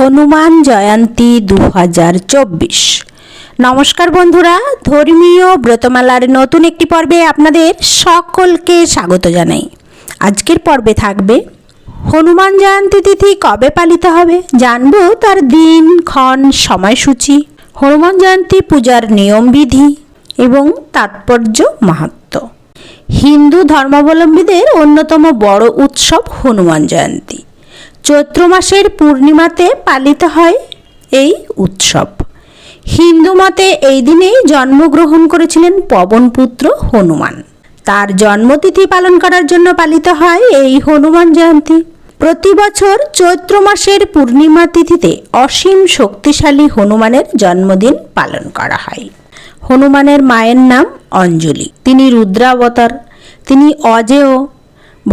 হনুমান জয়ন্তী দু হাজার চব্বিশ। নমস্কার বন্ধুরা, ধর্মীয় ব্রতমালার নতুন একটি পর্বে আপনাদের সকলকে স্বাগত জানাই। আজকের পর্বে থাকবে, হনুমান জয়ন্তী তিথি কবে পালিত হবে জানব তার দিন, ক্ষণ, সময়সূচি, হনুমান জয়ন্তী পূজার নিয়মবিধি এবং তাৎপর্য মাহাত্ম্য হিন্দু ধর্মাবলম্বীদের অন্যতম বড় উৎসব হনুমান জয়ন্তী। চৈত্র মাসের পূর্ণিমাতে পালিত হয় এই উৎসব। হিন্দু মতে এই দিনেই জন্মগ্রহণ করেছিলেন পবনপুত্র হনুমান। তার জন্মতিথি পালন করার জন্য পালিত হয় এই হনুমান জয়ন্তী। প্রতি বছর চৈত্র মাসের পূর্ণিমা তিথিতে অসীম শক্তিশালী হনুমানের জন্মদিন পালন করা হয়। হনুমানের মায়ের নাম অঞ্জলি। তিনি রুদ্রাবতার, তিনি অজেয়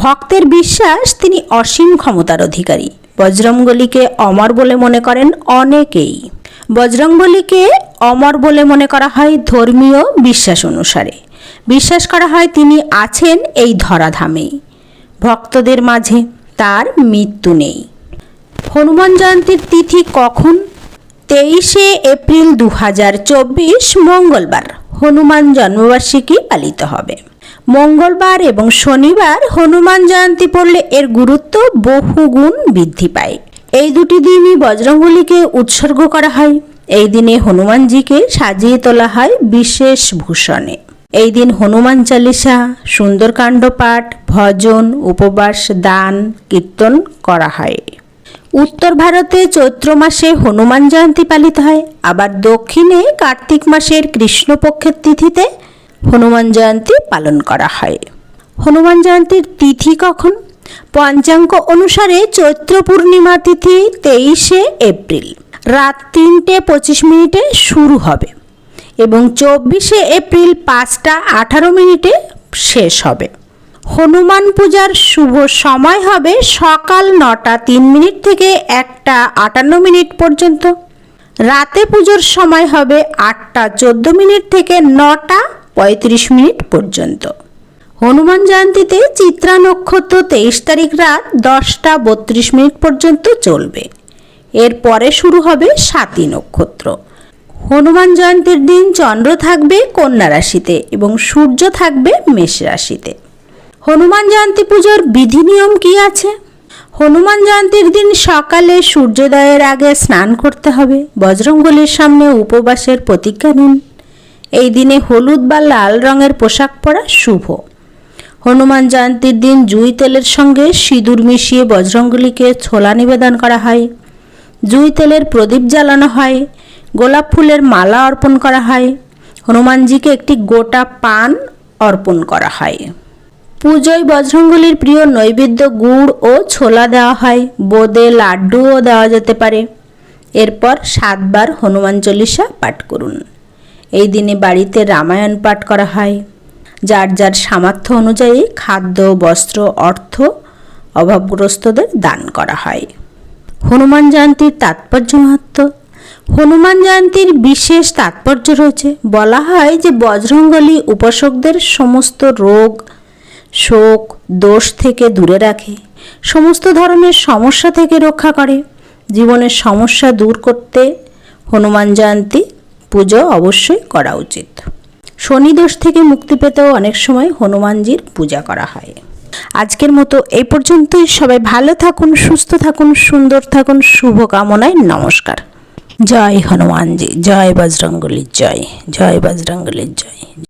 ভক্তের বিশ্বাস, তিনি অসীম ক্ষমতার অধিকারী। বজরঙ্গলিকে অমর বলে মনে করেন অনেকেই। বজরঙ্গলিকে অমর বলে মনে করা হয় ধর্মীয় বিশ্বাস অনুসারে। বিশ্বাস করা হয় তিনি আছেন এই ধরাধামেই ভক্তদের মাঝে তার মৃত্যু নেই। হনুমান জয়ন্তীর তিথি কখন? তেইশে এপ্রিল দু হাজার চব্বিশ মঙ্গলবার। হনুমান জন্মবার্ষিকী পালিত হবে। মঙ্গলবার এবং শনিবার হনুমান জয়ন্তী পড়লে এর গুরুত্ব বহুগুণ বৃদ্ধি পায়। এই দুটি দিনই বজরঙ্গলিকে উৎসর্গ করা হয়। এই দিনে হনুমানজিকে সাজিয়ে তোলা হয় বিশেষ ভূষণে। এই দিন হনুমান চালিসা, সুন্দরকাণ্ড পাঠ, ভজন, উপবাস, দান, কীর্তন করা হয়। উত্তর ভারতে চৈত্র মাসে হনুমান জয়ন্তী পালিত হয়। আবার দক্ষিণে কার্তিক মাসের কৃষ্ণপক্ষের তিথিতে হনুমান জয়ন্তী পালন করা হয়। হনুমান জয়ন্তীর তিথি কখন? পঞ্চাঙ্গ অনুসারে চৈত্র পূর্ণিমা তিথি তেইশে এপ্রিল। রাত তিনটে পঁচিশ মিনিটে শুরু হবে এবং চব্বিশে এপ্রিল পাঁচটা আঠারো মিনিটে শেষ হবে। হনুমান পূজার শুভ সময় হবে সকাল নটা তিন মিনিট থেকে একটা আটান্ন মিনিট পর্যন্ত। রাতে পুজোর সময় হবে আটটা চোদ্দ মিনিট থেকে নটা পঁয়ত্রিশ মিনিট পর্যন্ত। হনুমান জয়ন্তীতে চিত্রা নক্ষত্র তেইশ তারিখ রাত দশটা বত্রিশ মিনিট পর্যন্ত চলবে। এরপরে শুরু হবে সাতী নক্ষত্র। হনুমান জয়ন্তীর দিন চন্দ্র থাকবে কন্যা রাশিতে এবং সূর্য থাকবে মেষ রাশিতে। হনুমান জয়ন্তী পুজোর বিধি নিয়ম কি আছে? হনুমান জয়ন্তীর দিন সকালে সূর্যোদয়ের আগে স্নান করতে হবে, বজরঙ্গলির সামনে উপবাসের প্রতিজ্ঞা নিন। এই দিনে হলুদ বা লাল রঙের পোশাক পরা শুভ। হনুমান জয়ন্তীর দিন জুই তেলের সঙ্গে সিঁদুর মিশিয়ে বজরঙ্গলিকে ছোলা নিবেদন করা হয়। জুই তেলের প্রদীপ জ্বালানো হয়, গোলাপ ফুলের মালা অর্পণ করা হয়, হনুমানজিকে একটি গোটা পান অর্পণ করা হয়। পুজোয় বজরঙ্গলির প্রিয় নৈবেদ্য গুড় ও ছোলা দেওয়া হয়, বোঁদে লাড্ডুও দেওয়া যেতে পারে। এরপর সাতবার হনুমান চল্লিশা পাঠ করুন। এই দিনে বাড়িতে রামায়ণ পাঠ করা হয়। যার যার সামর্থ্য অনুযায়ী খাদ্য, বস্ত্র, অর্থ অভাবগ্রস্তদের দান করা হয়। হনুমান জয়ন্তীর তাৎপর্য মাহাত্ম হনুমান জয়ন্তীর বিশেষ তাৎপর্য রয়েছে। বলা হয় যে বজরঙ্গলী উপাসকদের সমস্ত রোগ, শোক, দোষ থেকে দূরে রাখে। সমস্ত ধরনের সমস্যা থেকে রক্ষা করে। জীবনের সমস্যা দূর করতে হনুমান জয়ন্তী পুজো অবশ্যই করা উচিত। শনি দোষ থেকে মুক্তি পেতেও অনেক সময় হনুমানজির পূজা করা হয়। আজকের মতো এই পর্যন্তই। সবাই ভালো থাকুন, সুস্থ থাকুন, সুন্দর থাকুন শুভ কামনায় নমস্কার। জয় হনুমানজি, জয় বজরঙ্গলির জয় জয় বজরঙ্গলির জয়।